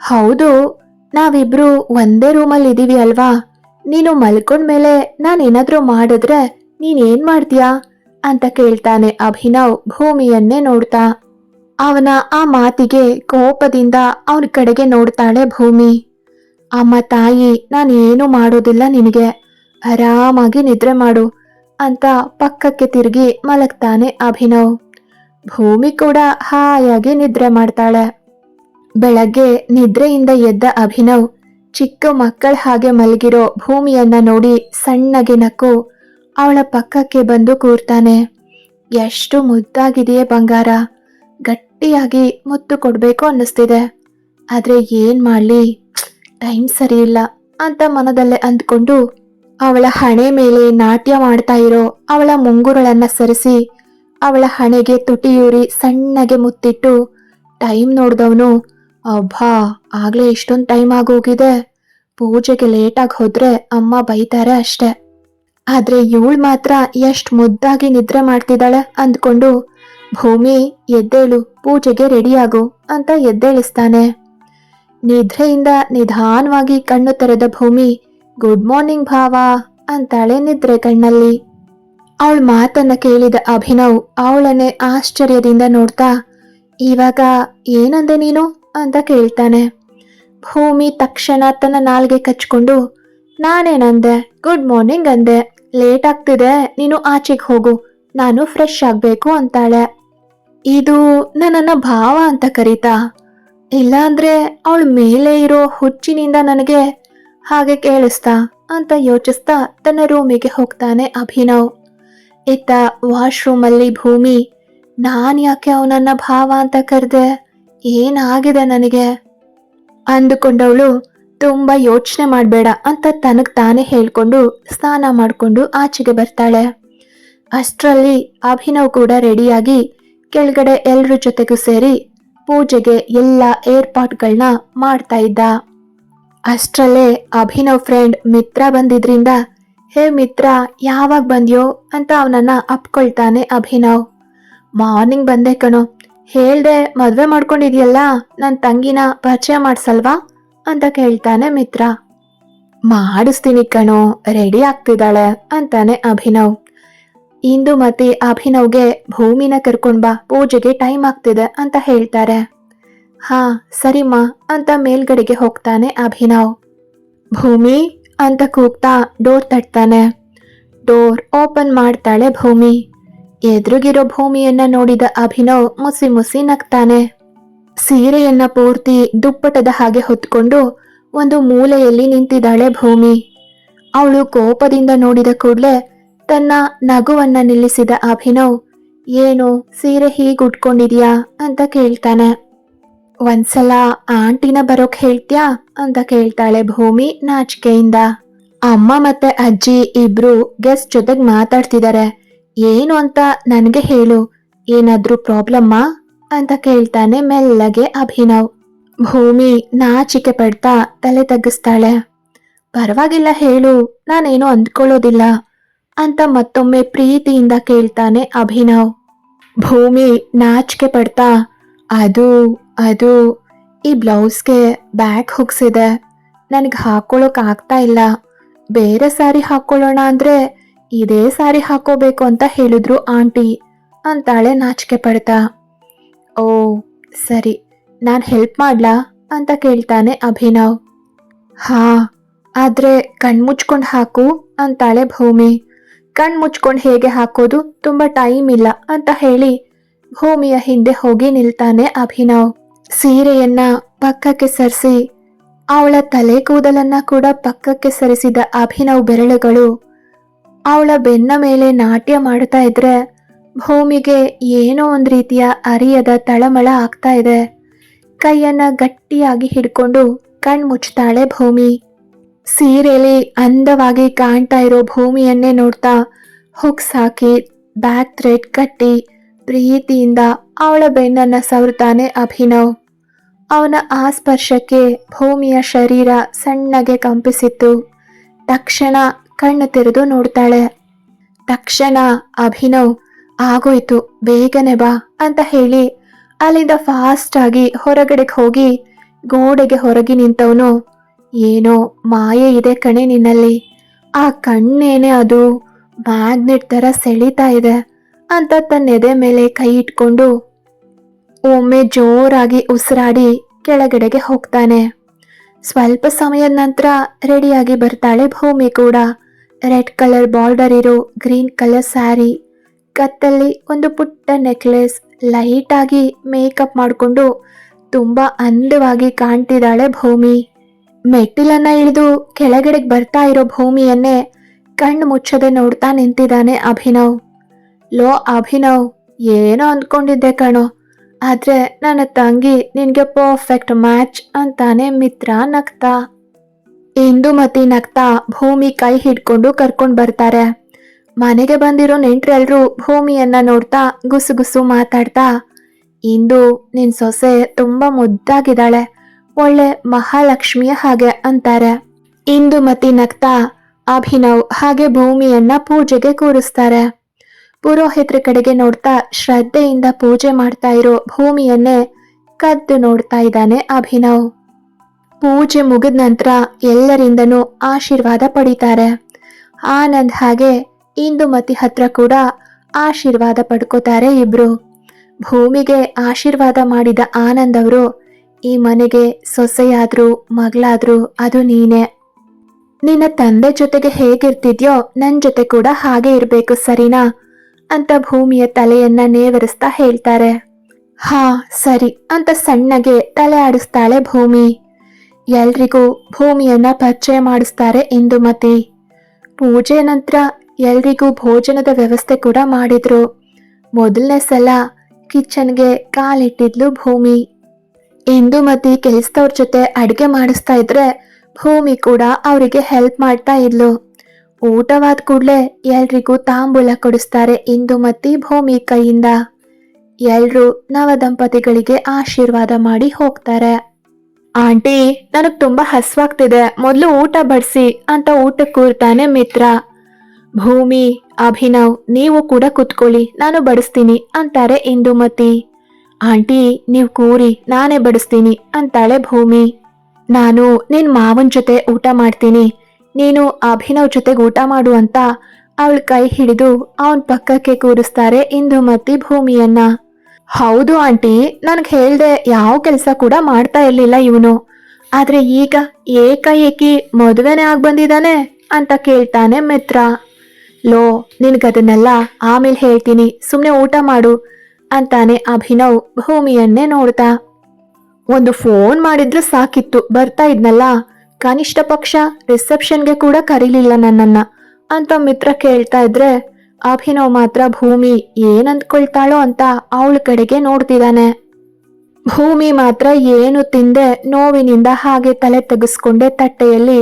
ಹೌದು, ನಾವಿಬ್ರು ಒಂದೇ ರೂಮಲ್ಲಿ ಇದೀವಿ ಅಲ್ವಾ? ನೀನು ಮಲ್ಕೊಂಡ್ಮೇಲೆ ನಾನೇನಾದ್ರೂ ಮಾಡಿದ್ರೆ ನೀನೇನ್ ಮಾಡ್ತೀಯಾ? ಅಂತ ಕೇಳ್ತಾನೆ ಅಭಿನವ್ ಭೂಮಿಯನ್ನೇ ನೋಡ್ತಾ. ಅವನ ಆ ಮಾತಿಗೆ ಕೋಪದಿಂದ ಅವನ ಕಡೆಗೆ ನೋಡ್ತಾಳೆ ಭೂಮಿ. ಅಮ್ಮ ತಾಯಿ ನಾನೇನು ಮಾಡೋದಿಲ್ಲ ನಿನಗೆ. ಆರಾಮಾಗಿ ನಿದ್ರೆ ಮಾಡು ಅಂತ ಪಕ್ಕಕ್ಕೆ ತಿರುಗಿ ಮಲಗ್ತಾನೆ ಅಭಿನವ್. ಭೂಮಿ ಕೂಡ ಹಾಯಾಗಿ ನಿದ್ರೆ ಮಾಡ್ತಾಳೆ. ಬೆಳಗ್ಗೆ ನಿದ್ರೆಯಿಂದ ಎದ್ದ ಅಭಿನವ್ ಚಿಕ್ಕ ಮಕ್ಕಳ ಹಾಗೆ ಮಲಗಿರೋ ಭೂಮಿಯನ್ನ ನೋಡಿ ಸಣ್ಣಗೆ ನಕ್ಕು. ಅವಳ ಪಕ್ಕಕ್ಕೆ ಬಂದು ಕೂರ್ತಾನೆ. ಎಷ್ಟು ಮುದ್ದಾಗಿದೆಯೇ ಬಂಗಾರ. ಗಟ್ಟಿಯಾಗಿ ಮುತ್ತು ಕೊಡ್ಬೇಕು ಅನ್ನಿಸ್ತಿದೆ. ಆದ್ರೆ ಏನ್ ಮಾಡ್ಲಿ? ಟೈಮ್ ಸರಿ ಇಲ್ಲ ಅಂತ ಮನದಲ್ಲೇ ಅಂದ್ಕೊಂಡು ಅವಳ ಹಣೆ ಮೇಲೆ ನಾಟ್ಯ ಮಾಡ್ತಾ ಇರೋ ಅವಳ ಮುಂಗುರುಗಳನ್ನ ಸರಿಸಿ ಅವಳ ಹಣೆಗೆ ತುಟಿಯೂರಿ ಸಣ್ಣಗೆ ಮುತ್ತಿಟ್ಟು, ಟೈಮ್ ನೋಡ್ದವನು ಅಬ್ಬಾ ಆಗ್ಲೇ ಇಷ್ಟೊಂದು ಟೈಮ್ ಆಗೋಗಿದೆ. ಪೂಜೆಗೆ ಲೇಟಾಗಿ ಹೋದ್ರೆ ಅಮ್ಮ ಬೈತಾರೆ ಅಷ್ಟೆ. ಆದ್ರೆ ಇವಳು ಮಾತ್ರ ಎಷ್ಟು ಮುದ್ದಾಗಿ ನಿದ್ರೆ ಮಾಡ್ತಿದ್ದಾಳೆ ಅಂದ್ಕೊಂಡು, ಭೂಮಿ, ಎದ್ದೇಳು, ಪೂಜೆಗೆ ರೆಡಿಯಾಗು ಅಂತ ಎದ್ದೇಳಿಸ್ತಾನೆ. ನಿದ್ರೆಯಿಂದ ನಿಧಾನವಾಗಿ ಕಣ್ಣು ತೆರೆದ ಭೂಮಿ, ಗುಡ್ ಮಾರ್ನಿಂಗ್ ಭಾವ ಅಂತಾಳೆ ನಿದ್ರೆ ಕಣ್ಣಲ್ಲಿ. ಅವಳ ಮಾತನ್ನ ಕೇಳಿದ ಅಭಿನವ್ ಅವಳನ್ನೇ ಆಶ್ಚರ್ಯದಿಂದ ನೋಡ್ತಾ, ಇವಾಗ ಏನಂದೆ ನೀನು? ಅಂತ ಕೇಳ್ತಾನೆ. ಭೂಮಿ ತಕ್ಷಣ ತನ್ನ ನಾಲ್ಗೆ ಕಚ್ಕೊಂಡು, ನಾನೇನಂದೆ? ಗುಡ್ ಮಾರ್ನಿಂಗ್ ಅಂದೆ. ಲೇಟ್ ಆಗ್ತಿದೆ, ನೀನು ಆಚೆಗೆ ಹೋಗು, ನಾನು ಫ್ರೆಶ್ ಆಗ್ಬೇಕು ಅಂತಾಳೆ. ಇದು ನನ್ನನ್ನು ಭಾವ ಅಂತ ಕರೀತಾ? ಇಲ್ಲಾಂದ್ರೆ ಅವಳ ಮೇಲೆ ಇರೋ ಹುಚ್ಚಿನಿಂದ ನನಗೆ ಹಾಗೆ ಕೇಳಿಸ್ತಾ? ಅಂತ ಯೋಚಿಸ್ತಾ ತನ್ನ ರೂಮಿಗೆ ಹೋಗ್ತಾನೆ ಅಭಿನವ್. ಇತ್ತ ವಾಶ್ರೂಮಲ್ಲಿ ಭೂಮಿ. ನಾನು ಯಾಕೆ ಅವನನ್ನ ಭಾವ ಅಂತ ಕರೆದೆ? ಏನಾಗಿದೆ ನನಗೆ? ಅಂದುಕೊಂಡವಳು, ತುಂಬಾ ಯೋಚನೆ ಮಾಡಬೇಡ ಅಂತ ತನಗ್ ತಾನೇ ಹೇಳ್ಕೊಂಡು ಸ್ನಾನ ಮಾಡಿಕೊಂಡು ಆಚೆಗೆ ಬರ್ತಾಳೆ. ಅಷ್ಟರಲ್ಲಿ ಅಭಿನವ್ ಕೂಡ ರೆಡಿಯಾಗಿ ಕೆಳಗಡೆ ಎಲ್ಲರ ಜೊತೆಗೂ ಸೇರಿ ಪೂಜೆಗೆ ಎಲ್ಲ ಏರ್ಪಾಟ್ಗಳನ್ನ ಮಾಡ್ತಾ ಇದ್ದ. ಅಷ್ಟರಲ್ಲೇ ಅಭಿನವ್ ಫ್ರೆಂಡ್ ಮಿತ್ರ ಬಂದಿದ್ರಿಂದ ಹೇ ಮಿತ್ರ, ಯಾವಾಗ ಬಂದ್ಯೋ ಅಂತ ಅವನನ್ನ ಅಪ್ಕೊಳ್ತಾನೆ ಅಭಿನವ್. ಮಾರ್ನಿಂಗ್ ಬಂದೆ ಕಣೋ. ಹೇಳ್ದೆ ಮದುವೆ ಮಾಡ್ಕೊಂಡಿದ್ಯಲ್ಲ ನನ್ನ ತಂಗಿನ ಪರಿಚಯ ಮಾಡ್ಸಲ್ವಾ? ಅಂತ ಕೇಳ್ತಾನೆ ಮಿತ್ರ. ಮಾಡಿಸ್ತೀನಿ ಕಣೋ, ರೆಡಿ ಆಗ್ತಿದ್ದಾಳೆ ಅಂತಾನೆ ಅಭಿನವ್. ಇಂದು ಮತಿ ಅಭಿನವ್ಗೆ ಭೂಮಿನ ಕರ್ಕೊಂಡ್ ಬಾ, ಪೂಜೆಗೆ ಟೈಮ್ ಆಗ್ತಿದೆ ಅಂತ ಹೇಳ್ತಾರೆ. ಹಾ, ಸರಿಮ್ಮ ಅಂತ ಮೇಲ್ಗಡೆಗೆ ಹೋಗ್ತಾನೆ ಅಭಿನವ್. ಭೂಮಿ? ಅಂತ ಕೂಗ್ತಾ ಡೋರ್ ತಟ್ತಾನೆ. ಡೋರ್ ಓಪನ್ ಮಾಡ್ತಾಳೆ ಭೂಮಿ. ಎದುರುಗಿರೋ ಭೂಮಿಯನ್ನ ನೋಡಿದ ಅಭಿನವ್ ಮುಸಿ ಮುಸಿ ನಗ್ತಾನೆ. ಸೀರೆಯನ್ನ ಪೂರ್ತಿ ದುಪ್ಪಟದ ಹಾಗೆ ಹೊತ್ಕೊಂಡು ಒಂದು ಮೂಲೆಯಲ್ಲಿ ನಿಂತಿದ್ದಾಳೆ ಭೂಮಿ. ಅವಳು ಕೋಪದಿಂದ ನೋಡಿದ ಕೂಡ್ಲೆ ತನ್ನ ನಗುವನ್ನ ನಿಲ್ಲಿಸಿದ ಅಭಿನವ್, ಏನು, ಸೀರೆ ಹೀಗೆ ಉಟ್ಕೊಂಡಿದ್ಯಾ? ಅಂತ ಕೇಳ್ತಾನೆ. ಒಂದ್ಸಲ ಆಂಟಿನ ಬರೋಕ್ ಹೇಳ್ತ್ಯಾ ಅಂತ ಕೇಳ್ತಾಳೆ ಭೂಮಿ ನಾಚಿಕೆಯಿಂದ. ಅಮ್ಮ ಮತ್ತೆ ಅಜ್ಜಿ ಇಬ್ರು ಗೆಸ್ಟ್ ಜೊತೆಗ್ ಮಾತಾಡ್ತಿದ್ದಾರೆ ಏನು ಅಂತ ನನಗೆ ಹೇಳು. ಏನಾದ್ರೂ ಪ್ರಾಬ್ಲಮ್ಮಾ? ಅಂತ ಕೇಳ್ತಾನೆ ಮೆಲ್ಲಗೆ ಅಭಿನವ್. ಭೂಮಿ ನಾಚಿಕೆ ಪಡ್ತಾ ತಲೆ ತಗ್ಗಿಸ್ತಾಳೆ. ಪರವಾಗಿಲ್ಲ ಹೇಳು, ನಾನೇನು ಅಂದ್ಕೊಳ್ಳೋದಿಲ್ಲ ಅಂತ ಮತ್ತೊಮ್ಮೆ ಪ್ರೀತಿಯಿಂದ ಕೇಳ್ತಾನೆ ಅಭಿನವ್. ಭೂಮಿ ನಾಚಿಕೆ ಪಡ್ತಾ, ಅದು ಅದು ಈ ಬ್ಲೌಸ್ಗೆ ಬ್ಯಾಗ್ ಹುಗ್ಸಿದೆ. ನನಗೆ ಹಾಕೊಳ್ಳೋಕೆ ಆಗ್ತಾ ಇಲ್ಲ. ಬೇರೆ ಸಾರಿ ಹಾಕೊಳ್ಳೋಣ ಅಂದರೆ ಇದೇ ಸಾರಿ ಹಾಕೋಬೇಕು ಅಂತ ಹೇಳಿದ್ರು ಆಂಟಿ ಅಂತಾಳೆ ನಾಚಿಕೆ ಪಡ್ತಾ. ಓ, ಸರಿ, ನಾನು ಹೆಲ್ಪ್ ಮಾಡ್ಲಾ ಅಂತ ಕೇಳ್ತಾನೆ ಅಭಿನವ್. ಹಾ, ಆದರೆ ಕಣ್ಮುಚ್ಕೊಂಡು ಹಾಕು ಅಂತಾಳೆ ಭೂಮಿ. ಕಣ್ ಮುಚ್ಕೊಂಡು ಹೇಗೆ ಹಾಕೋದು ತುಂಬ ಟೈಮ್ ಇಲ್ಲ ಅಂತ ಹೇಳಿ ಭೂಮಿಯ ಹಿಂದೆ ಹೋಗಿ ನಿಲ್ತಾನೆ ಅಭಿನವ್. ಸೀರೆಯನ್ನ ಪಕ್ಕಕ್ಕೆ ಸರಿಸಿ, ಅವಳ ತಲೆ ಕೂದಲನ್ನ ಕೂಡ ಪಕ್ಕಕ್ಕೆ ಸರಿಸಿದ ಅಭಿನವ್ ಬೆರಳುಗಳು ಅವಳ ಬೆನ್ನ ಮೇಲೆ ನಾಟ್ಯ ಮಾಡ್ತಾ ಇದ್ರೆ ಭೂಮಿಗೆ ಏನೋ ಒಂದು ರೀತಿಯ ಅರಿಯದ ತಳಮಳ ಆಗ್ತಾ ಇದೆ. ಕೈಯನ್ನ ಗಟ್ಟಿಯಾಗಿ ಹಿಡ್ಕೊಂಡು ಕಣ್ ಮುಚ್ತಾಳೆ ಭೂಮಿ. ಸೀರೆಲಿ ಅಂದವಾಗಿ ಕಾಣ್ತಾ ಇರೋ ಭೂಮಿಯನ್ನೇ ನೋಡ್ತಾ ಹುಕ್ಸ್ ಹಾಕಿ ಬ್ಯಾಕ್ ಥ್ರೆಡ್ ಕಟ್ಟಿ ಪ್ರೀತಿಯಿಂದ ಅವಳ ಬೆನ್ನನ್ನ ಸವರ್ತಾನೆ ಅಭಿನವ್. ಅವನ ಆ ಸ್ಪರ್ಶಕ್ಕೆ ಭೂಮಿಯ ಶರೀರ ಸಣ್ಣಗೆ ಕಂಪಿಸಿತ್ತು. ತಕ್ಷಣ ಕಣ್ಣು ತೆರೆದು ನೋಡ್ತಾಳೆ. ತಕ್ಷಣ, ಅಭಿನವ್, ಆಗೋಯ್ತು, ಬೇಗನೆ ಬಾ ಅಂತ ಹೇಳಿ ಅಲ್ಲಿಂದ ಫಾಸ್ಟ್ ಆಗಿ ಹೊರಗಡೆಗೆ ಹೋಗಿ ಗೋಡೆಗೆ ಹೊರಗೆ ನಿಂತವನು. ಏನೋ ಮಾಯೆ ಇದೆ ಕಣೆ ನಿನ್ನಲ್ಲಿ. ಆ ಕಣ್ಣೇನೆ ಅದು ಮ್ಯಾಗ್ನೆಟ್ ತರ ಸೆಳೀತಾ ಇದೆ ಅಂತ ತನ್ನ ಎದೆ ಮೇಲೆ ಕೈ ಇಟ್ಕೊಂಡು ಒಮ್ಮೆ ಜೋರಾಗಿ ಉಸಿರಾಡಿ ಕೆಳಗಡೆಗೆ ಹೋಗ್ತಾನೆ. ಸ್ವಲ್ಪ ಸಮಯದ ನಂತರ ರೆಡಿಯಾಗಿ ಬರ್ತಾಳೆ ಭೂಮಿ ಕೂಡ. ರೆಡ್ ಕಲರ್ ಬಾರ್ಡರ್ ಇರೋ ಗ್ರೀನ್ ಕಲರ್ ಸ್ಯಾರಿ, ಕತ್ತಲ್ಲಿ ಒಂದು ಪುಟ್ಟ ನೆಕ್ಲೆಸ್ ಲೈಟ್ ಆಗಿ ಮೇಕಪ್ ಮಾಡಿಕೊಂಡು ತುಂಬಾ ಅಂದವಾಗಿ ಕಾಣ್ತಿದ್ದಾಳೆ ಭೂಮಿ. ಮೆಟ್ಟಿಲನ್ನ ಇಳಿದು ಕೆಳಗಡೆಗೆ ಬರ್ತಾ ಇರೋ ಭೂಮಿಯನ್ನೇ ಕಣ್ಣು ಮುಚ್ಚದೆ ನೋಡ್ತಾ ನಿಂತಿದ್ದಾನೆ ಅಭಿನವ್. ಲೋ ಅಭಿನವ್, ಏನೋ ಅಂದ್ಕೊಂಡಿದ್ದೆ ಕಣೋ. ಆದ್ರೆ ನನ್ನ ತಂಗಿ ನಿನ್ಗೆ ಪರ್ಫೆಕ್ಟ್ ಮ್ಯಾಚ್ ಅಂತಾನೆ ಮಿತ್ರ ನಗ್ತಾ. ಇಂದುಮತಿ ನಗ್ತಾ ಭೂಮಿ ಕೈ ಹಿಡ್ಕೊಂಡು ಕರ್ಕೊಂಡು ಬರ್ತಾರೆ. ಮನೆಗೆ ಬಂದಿರೋ ನೆಂಟ್ರೆಲ್ರು ಭೂಮಿಯನ್ನ ನೋಡ್ತಾ ಗುಸುಗುಸು ಮಾತಾಡ್ತಾ, ಇಂದು ನಿನ್ ಸೊಸೆ ತುಂಬಾ ಮುದ್ದಾಗಿದ್ದಾಳೆ, ಒಳ್ಳೆ ಮಹಾಲಕ್ಷ್ಮಿಯ ಹಾಗೆ ಅಂತಾರೆ. ಇಂದುಮತಿ ನಗ್ತಾ ಅಭಿನವ್ ಹಾಗೆ ಭೂಮಿಯನ್ನ ಪೂಜೆಗೆ ಕೂರಿಸ್ತಾರೆ. ಪುರೋಹಿತರ ಕಡೆಗೆ ನೋಡ್ತಾ ಶ್ರದ್ಧೆಯಿಂದ ಪೂಜೆ ಮಾಡ್ತಾ ಇರೋ ಭೂಮಿಯನ್ನೇ ಕದ್ದು ನೋಡ್ತಾ ಇದ್ದಾನೆ ಅಭಿನವ್. ಪೂಜೆ ಮುಗಿದ ನಂತರ ಎಲ್ಲರಿಂದನೂ ಆಶೀರ್ವಾದ ಪಡಿತಾರೆ. ಆನಂದ್ ಹಾಗೆ ಇಂದುಮತಿ ಹತ್ರ ಕೂಡ ಆಶೀರ್ವಾದ ಪಡ್ಕೋತಾರೆ ಇಬ್ರು. ಭೂಮಿಗೆ ಆಶೀರ್ವಾದ ಮಾಡಿದ ಆನಂದ್ ಅವರು, ಈ ಮನೆಗೆ ಸೊಸೆಯಾದ್ರು, ಮಗಳಾದ್ರು ಅದು ನೀನೆ. ನಿನ್ನ ತಂದೆ ಜೊತೆಗೆ ಹೇಗಿರ್ತಿದ್ಯೋ ನನ್ನ ಜೊತೆ ಕೂಡ ಹಾಗೆ ಇರಬೇಕು, ಸರಿನಾ? ಅಂತ ಭೂಮಿಯ ತಲೆಯನ್ನ ನೇವರಿಸ್ತಾ ಹೇಳ್ತಾರೆ. ಹಾ, ಸರಿ, ಅಂತ ಸಣ್ಣಗೆ ತಲೆ ಆಡಿಸ್ತಾಳೆ ಭೂಮಿ. ಎಲ್ರಿಗೂ ಭೂಮಿಯನ್ನ ಪರಿಚಯ ಮಾಡಿಸ್ತಾರೆ ಇಂದುಮತಿ. ಪೂಜೆ ನಂತರ ಎಲ್ರಿಗೂ ಭೋಜನದ ವ್ಯವಸ್ಥೆ ಕೂಡ ಮಾಡಿದ್ರು. ಮೊದಲನೇ ಸಲ ಕಿಚನ್ಗೆ ಕಾಲಿಟ್ಟಿದ್ಲು ಭೂಮಿ. ಇಂದುಮತಿ ಕೆಲಸದವ್ರ ಜೊತೆ ಅಡಿಗೆ ಮಾಡಿಸ್ತಾ ಇದ್ರೆ ಭೂಮಿ ಕೂಡ ಅವರಿಗೆ ಹೆಲ್ಪ್ ಮಾಡ್ತಾ ಇದ್ಲು. ಊಟವಾದ ಕೂಡಲೇ ಎಲ್ರಿಗೂ ತಾಂಬೂಲ ಕೊಡಿಸ್ತಾರೆ ಇಂದುಮತಿ ಭೂಮಿ ಕೈಯಿಂದ. ಎಲ್ರು ನವ ದಂಪತಿಗಳಿಗೆ ಆಶೀರ್ವಾದ ಮಾಡಿ ಹೋಗ್ತಾರೆ. ಆಂಟಿ, ನನಗ್ ತುಂಬಾ ಹಸ್ವಾಗ್ತಿದೆ. ಮೊದಲು ಊಟ ಬಡಿಸಿ, ಅಂತ ಊಟ ಕೂರ್ತಾನೆ ಮಿತ್ರ. ಭೂಮಿ, ಅಭಿನವ್, ನೀವು ಕೂಡ ಕುತ್ಕೊಳ್ಳಿ, ನಾನು ಬಡಿಸ್ತೀನಿ, ಅಂತಾರೆ ಇಂದುಮತಿ ಆಂಟಿ, ನೀವು ಕೂರಿ, ನಾನೇ ಬಡಿಸ್ತೀನಿ, ಅಂತಾಳೆ ಭೂಮಿ. ನಾನು ನಿನ್ ಮಾವನ್ ಜೊತೆ ಊಟ ಮಾಡ್ತೀನಿ. ನೀನು ಅಭಿನವ್ ಜೊತೆಗೆ ಊಟ ಮಾಡು ಅಂತ ಅವಳ ಕೈ ಹಿಡಿದು ಅವನ ಪಕ್ಕಕ್ಕೆ ಕೂರಿಸ್ತಾರೆ ಇಂದುಮತಿ ಭೂಮಿಯನ್ನ. ಹೌದು ಆಂಟಿ, ನನಗೆ ಹೇಳ್ದೆ ಯಾವ ಕೆಲಸ ಕೂಡ ಮಾಡ್ತಾ ಇರಲಿಲ್ಲ ಇವನು. ಆದ್ರೆ ಈಗ ಏಕಾಏಕಿ ಮದುವೆನೇ ಆಗಿ ಬಂದಿದ್ದಾನೆ ಅಂತ ಕೇಳ್ತಾನೆ ಮಿತ್ರ. ಲೋ ನಿನಗದನ್ನೆಲ್ಲ ಆಮೇಲೆ ಹೇಳ್ತೀನಿ. ಸುಮ್ಮನೆ ಊಟ ಮಾಡು ಅಂತಾನೆ ಅಭಿನವ್ ಭೂಮಿಯನ್ನೇ ನೋಡ್ತಾ. ಒಂದು ಫೋನ್ ಮಾಡಿದ್ರೆ ಸಾಕಿತ್ತು, ಬರ್ತಾ ಇದ್ನಲ್ಲ? ಕನಿಷ್ಠ ಪಕ್ಷ ರಿಸೆಪ್ಷನ್ಗೆ ಕೂಡ ಕರೀಲಿಲ್ಲ ನನ್ನನ್ನ. ಅಂತ ಮಿತ್ರ ಕೇಳ್ತಾ ಇದ್ರೆ, ಅಭಿನವ್ ಮಾತ್ರ ಭೂಮಿ ಏನ್ ಅಂದ್ಕೊಳ್ತಾಳೋ ಅಂತ ಅವಳ ಕಡೆಗೆ ನೋಡ್ತಿದ್ದಾನೆ ಭೂಮಿ ಮಾತ್ರ ಏನು ತಿಂದೆ ನೋವಿನಿಂದ ಹಾಗೆ ತಲೆ ತೆಗೆಸ್ಕೊಂಡೆ ತಟ್ಟೆಯಲ್ಲಿ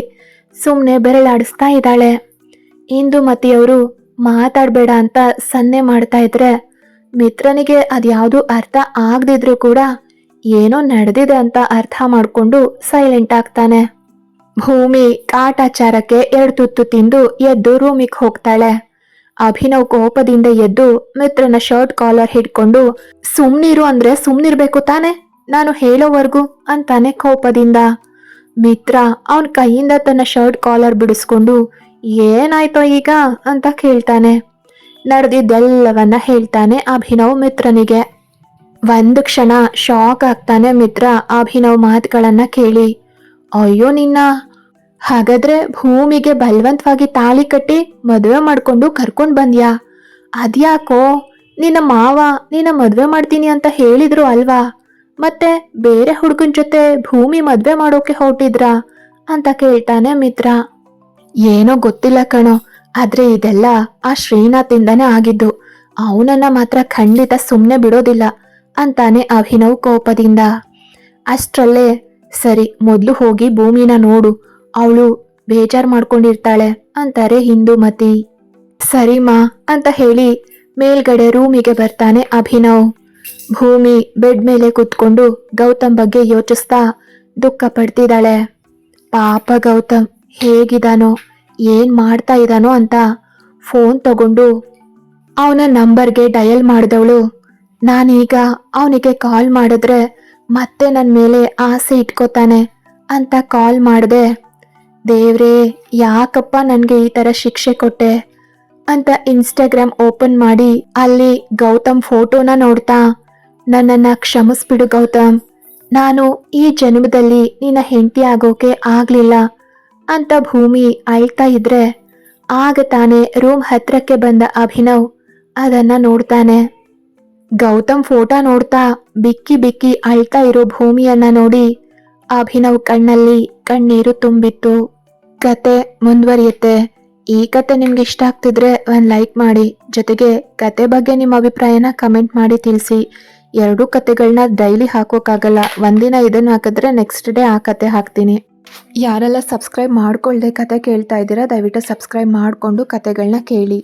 ಸುಮ್ಮನೆ ಬೆರಳಾಡಿಸ್ತಾ ಇದ್ದಾಳೆ. ಇಂದುಮತಿಯವರು ಮಾತಾಡಬೇಡ ಅಂತ ಸನ್ನೆ ಮಾಡ್ತಾ ಇದ್ರೆ, ಮಿತ್ರನಿಗೆ ಅದ್ಯಾವುದು ಅರ್ಥ ಆಗದಿದ್ರು ಕೂಡ ಏನೋ ನಡೆದಿದೆ ಅಂತ ಅರ್ಥ ಮಾಡಿಕೊಂಡು ಸೈಲೆಂಟ್ ಆಗ್ತಾನೆ. ಭೂಮಿ ಕಾಟಾಚಾರಕ್ಕೆ ಎರಡು ತುತ್ತು ತಿಂದು ಎದ್ದು ರೂಮಿಗೆ ಹೋಗ್ತಾಳೆ. ಅಭಿನವ್ ಕೋಪದಿಂದ ಎದ್ದು ಮಿತ್ರನ ಶರ್ಟ್ ಕಾಲರ್ ಹಿಡ್ಕೊಂಡು ಸುಮ್ನಿರು ಅಂದ್ರೆ ಸುಮ್ನಿರ್ಬೇಕು ತಾನೆ? ನಾನು ಹೇಳೋವರೆಗೂ, ಅಂತಾನೆ ಕೋಪದಿಂದ. ಮಿತ್ರ ಅವನ ಕೈಯಿಂದ ತನ್ನ ಶರ್ಟ್ ಕಾಲರ್ ಬಿಡಿಸ್ಕೊಂಡು, ಏನಾಯ್ತೋ ಈಗ? ಅಂತ ಕೇಳ್ತಾನೆ. ನಡೆದಿದ್ದೆಲ್ಲವನ್ನ ಹೇಳ್ತಾನೆ ಅಭಿನವ್ ಮಿತ್ರನಿಗೆ. ಒಂದು ಕ್ಷಣ ಶಾಕ್ ಆಗ್ತಾನೆ ಮಿತ್ರ ಅಭಿನವ್ ಮಾತುಗಳನ್ನ ಕೇಳಿ. ಅಯ್ಯೋ ನಿನ್ನ ಹಾಗಾದ್ರೆ ಭೂಮಿಗೆ ಬಲವಂತವಾಗಿ ತಾಳಿ ಕಟ್ಟಿ ಮದುವೆ ಮಾಡ್ಕೊಂಡು ಕರ್ಕೊಂಡು ಬಂದ್ಯಾ? ಅದ್ಯಾಕೋ? ನಿನ್ನ ಮಾವ ನಿನ್ನ ಮದುವೆ ಮಾಡ್ತೀನಿ ಅಂತ ಹೇಳಿದ್ರು ಅಲ್ವಾ? ಮತ್ತೆ ಬೇರೆ ಹುಡುಗನ ಜೊತೆ ಭೂಮಿ ಮದುವೆ ಮಾಡೋಕೆ ಹೊರಟಿದ್ರಾ? ಅಂತ ಕೇಳ್ತಾನೆ ಮಿತ್ರ. ಏನೋ ಗೊತ್ತಿಲ್ಲ ಕಣೋ, ಆದ್ರೆ ಇದೆಲ್ಲ ಆ ಶ್ರೀನಾಥಿಂದನೇ ಆಗಿದ್ದು. ಅವನನ್ನ ಮಾತ್ರ ಖಂಡಿತ ಸುಮ್ಮನೆ ಬಿಡೋದಿಲ್ಲ ಅಂತಾನೆ ಅಭಿನವ್ ಕೋಪದಿಂದ. ಅಷ್ಟರಲ್ಲೇ, ಸರಿ, ಮೊದಲು ಹೋಗಿ ಭೂಮಿನ ನೋಡು. ಅವಳು ಬೇಜಾರ್ ಮಾಡ್ಕೊಂಡಿರ್ತಾಳೆ ಅಂತಾರೆ ಹಿಂದೂಮತಿ ಸರಿಮಾ ಅಂತ ಹೇಳಿ ಮೇಲ್ಗಡೆ ರೂಮಿಗೆ ಬರ್ತಾನೆ ಅಭಿನವ್. ಭೂಮಿ ಬೆಡ್ ಮೇಲೆ ಕುತ್ಕೊಂಡು ಗೌತಮ್ ಬಗ್ಗೆ ಯೋಚಿಸ್ತಾ ದುಃಖ ಪಡ್ತಿದ್ದಾಳೆ. ಪಾಪ ಗೌತಮ್, ಹೇಗಿದಾನೋ, ಏನ್ ಮಾಡ್ತಾ ಇದ್ದಾನೋ ಅಂತ ಫೋನ್ ತಗೊಂಡು ಅವನ ನಂಬರ್ಗೆ ಡಯಲ್ ಮಾಡಿದವಳು. ನಾನೀಗ ಅವನಿಗೆ ಕಾಲ್ ಮಾಡಿದ್ರೆ ಮತ್ತೆ ನನ್ನ ಮೇಲೆ ಆಸೆ ಇಟ್ಕೋತಾನೆ ಅಂತ ಕಾಲ್ ಮಾಡಿದೆ. ದೇವ್ರೇ, ಯಾಕಪ್ಪ ನನಗೆ ಈ ತರ ಶಿಕ್ಷೆ ಕೊಟ್ಟೆ? ಅಂತ ಇನ್ಸ್ಟಾಗ್ರಾಮ್ ಓಪನ್ ಮಾಡಿ ಅಲ್ಲಿ ಗೌತಮ್ ಫೋಟೋನ ನೋಡ್ತಾ, ನನ್ನನ್ನ ಕ್ಷಮಿಸ್ಬಿಡು ಗೌತಮ್. ನಾನು ಈ ಜನ್ಮದಲ್ಲಿ ನಿನ್ನ ಹೆಂಡತಿ ಆಗೋಕೆ ಆಗ್ಲಿಲ್ಲ ಅಂತ ಭೂಮಿ ಅಳ್ತಾ ಇದ್ರೆ, ಆಗ ತಾನೇ ರೂಮ್ ಹತ್ರಕ್ಕೆ ಬಂದ ಅಭಿನವ್ ಅದನ್ನ ನೋಡ್ತಾನೆ. ಗೌತಮ್ ಫೋಟೋ ನೋಡ್ತಾ ಬಿಕ್ಕಿ ಬಿಕ್ಕಿ ಅಳ್ತಾ ಇರೋ ಭೂಮಿಯನ್ನ ನೋಡಿ ಅಭಿನವ್ ಕಣ್ಣಲ್ಲಿ ಕಣ್ಣೀರು ತುಂಬಿತ್ತು. ಕತೆ ಮುಂದುವರಿಯುತ್ತೆ. ಈ ಕತೆ ನಿಮ್ಗೆ ಇಷ್ಟ ಆಗ್ತಿದ್ರೆ ಒಂದು ಲೈಕ್ ಮಾಡಿ. ಜೊತೆಗೆ ಕತೆ ಬಗ್ಗೆ ನಿಮ್ಮ ಅಭಿಪ್ರಾಯನ ಕಮೆಂಟ್ ಮಾಡಿ ತಿಳಿಸಿ. ಎರಡೂ ಕತೆಗಳನ್ನ ಡೈಲಿ ಹಾಕೋಕ್ಕಾಗಲ್ಲ. ಒಂದಿನ ಇದನ್ನು ಹಾಕಿದ್ರೆ ನೆಕ್ಸ್ಟ್ ಡೇ ಆ ಕತೆ ಹಾಕ್ತೀನಿ. ಯಾರೆಲ್ಲ ಸಬ್ಸ್ಕ್ರೈಬ್ ಮಾಡ್ಕೊಳ್ದೆ ಕತೆ ಕೇಳ್ತಾ ಇದ್ದೀರಾ, ದಯವಿಟ್ಟು ಸಬ್ಸ್ಕ್ರೈಬ್ ಮಾಡಿಕೊಂಡು ಕತೆಗಳನ್ನ ಕೇಳಿ.